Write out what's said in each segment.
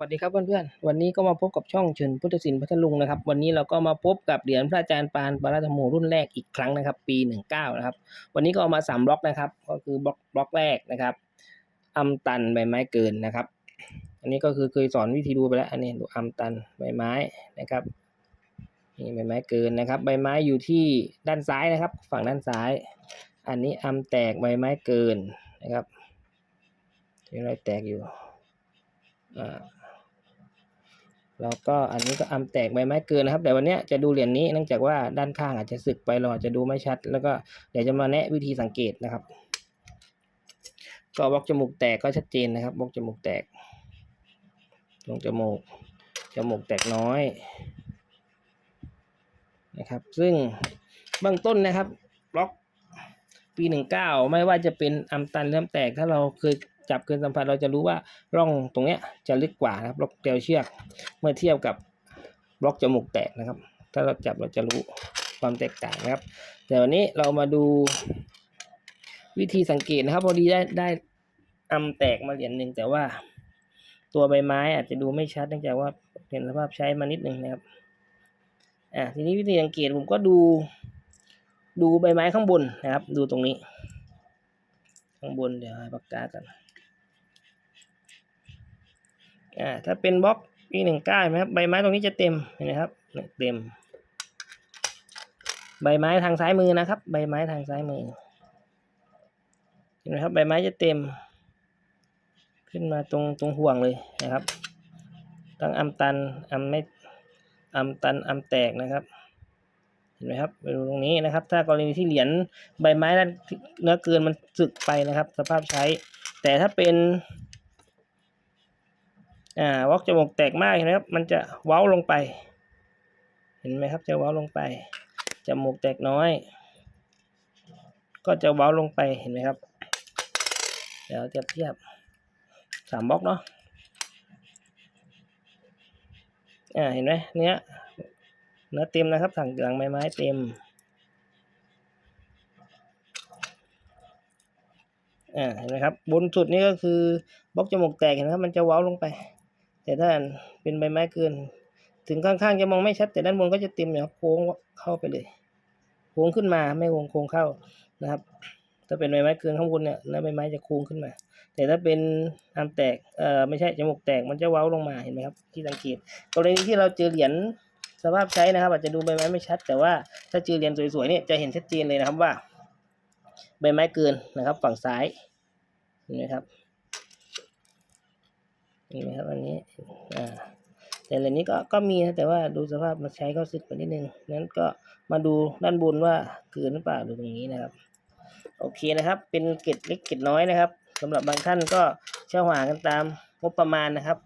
สวัสดีครับเพื่อนๆ วันนี้ก็มาพบกับช่องเชิญพุทธศิลป์พัทลุงนะครับ วันนี้เราก็มาพบกับเหรียญพระอาจารย์ปานปาราธโมรุ่นแรกอีกครั้งนะครับ ปี 19 นะครับ วันนี้ก็เอามาสามบล็อกนะครับ ก็คือบล็อกบล็อกแรกนะครับอัมตันใบไม้เกินนะครับ อันนี้ก็คือเคยสอนวิธีดูไปแล้ว อันนี้ดูอัมตันใบไม้นะครับ นี่ใบไม้เกินนะครับ ใบไม้อยู่ที่ด้านซ้ายนะครับ ฝั่งด้านซ้าย อันนี้อัมแตกใบไม้เกินนะครับที่รอยแตกอยู่ อ่า แล้วก็อันนี้ก็อัมแตกใบไม้เกินนะครับ แต่วันนี้จะดูเหรียญนี้เนื่องจากว่าด้านข้างอาจจะสึกไปเราอาจจะดูไม่ชัด แล้วก็เดี๋ยวจะมาแนะวิธีสังเกตนะครับ ก็บล็อกจมูกแตกก็ชัดเจนนะครับบล็อกจมูกแตกตรงจมูกจมูกแตกน้อยนะครับ ซึ่งเบื้องต้นนะครับบล็อกปีหนึ่งเก้าไม่ว่าจะเป็นอัมตันเริ่มแตกถ้าเราเคย จับเคยสัมผัสเราจะรู้ว่าร่องตรงเนี้ยจะลึกกว่านะครับบล็อกเกลียวเชือก เมื่อเทียบกับบล็อกจมูกแตกนะครับ ถ้าเราจับเราจะรู้ความแตกต่างนะครับ แต่วันนี้เรามาดูวิธีสังเกตนะครับ พอดีได้ได้อัมแตกมาเหรียญหนึ่งแต่ว่าตัวใบไม้อาจจะดูไม่ชัดเนื่องจากว่าเห็นสภาพใช้มานิดหนึ่งนะครับอ่าทีนี้วิธีสังเกตผมก็ดู ดูใบไม้ข้างบนนะครับ ดูตรงนี้ ข้างบนเดี๋ยวให้ปากกากัน อ่าถ้าเป็นบล็อกปีหนึ่งก้าไหมครับใบไม้ตรงนี้จะเต็มเห็นไหมครับเต็ม ใบไม้ทางซ้ายมือนะครับ ใบไม้ทางซ้ายมือเห็นไหมครับใบไม้จะเต็ม ขึ้นมาตรงตรงห่วงเลยนะครับตั้งอัมตันอัมไม่อัมตันอัมแตกนะครับเห็นไหมครับไปดูตรงนี้นะครับ ถ้ากรณีที่เหรียญใบไม้ด้นเนื้อเกินมันสึกไปนะครับ สภาพใช้ แต่ถ้าเป็น อ่าวอกจมูกแตกมากเห็นไหมครับ มันจะเว้าลงไป เห็นไหมครับ จะเว้าลงไป จมูกแตกน้อย ก็จะเว้าลงไป เห็นไหมครับ เดี๋ยวจะเทียบสามบล็อกเนาะ อ่า เห็นไหมเนื้อเนื้อเต็มนะครับถังหลังไม้ไม้เต็ม อ่า เห็นไหมครับ บนสุดนี่ก็คือบล็อกจมูกแตกเห็นไหมครับ มันจะเว้าลงไป แต่ถ้าเป็นใบไม้เกิน ถึงข้างๆจะมองไม่ชัด แต่ด้านบนก็จะเต็มเนี่ยครับโค้งเข้าไปเลยโค้งขึ้นมาไม่วงโค้งเข้านะครับ ถ้าเป็นใบไม้เกินข้างบนเนี่ยแล้วใบไม้จะโค้งขึ้นมา แต่ถ้าเป็นอัมแตกเอ่อไม่ใช่จมูกแตกมันจะเว้าลงมาเห็นไหมครับที่สังเกตกรณีที่เราเจอเหรียญสภาพใช้นะครับ อาจจะดูใบไม้ไม่ชัด แต่ว่าถ้าเจอเหรียญสวยๆเนี่ยจะเห็นชัดเจนเลยนะครับว่า ใบไม้เกินนะครับ ฝั่งซ้ายเห็นไหมครับ นี่นะครับอันนี้อ่าแต่เหรียนี้ก็ก็มีนะแต่ว่าดูสภาพมันใช้ก็สึกไปนิดนึงนั้นก็มาดูด้านบนว่าเกินหรือเปล่าดูตรงนี้นะครับ โอเคนะครับ เป็นเกร็ดเล็กเกร็ดน้อยนะครับสำหรับบางท่านก็เช่าหากันตามงบประมาณนะครับ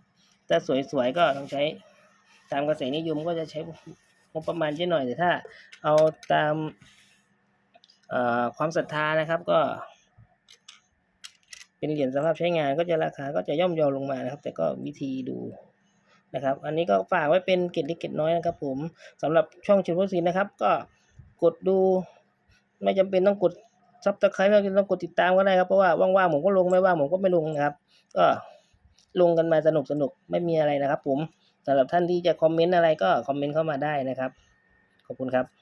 ถ้าสวยๆก็ต้องใช้ตามกระแสนิยมก็จะใช้งบประมาณเยอะหน่อยแต่ถ้าเอาตามความศรัทธานะครับก็ เป็นเหรียญสภาพใช้งานก็จะราคาก็จะย่อมเยาลงมานะครับ แต่ก็วิธีดูนะครับ อันนี้ก็ฝากไว้เป็นเกร็ดเล็กเกร็ดน้อยนะครับ ผมสำหรับช่องชินวัคซีนนะครับ ก็กดดูไม่จำเป็นต้องกดซับสไครต์ไม่จำเป็นต้องกดติดตามก็ได้ครับเพราะว่าว่างๆผมก็ลงไม่ว่างผมก็ไม่ลงนะครับ ก็ลงกันมาสนุกสนุกไม่มีอะไรนะครับ ผมสำหรับท่านที่จะคอมเมนต์อะไรก็คอมเมนต์เข้ามาได้นะครับ ขอบคุณครับ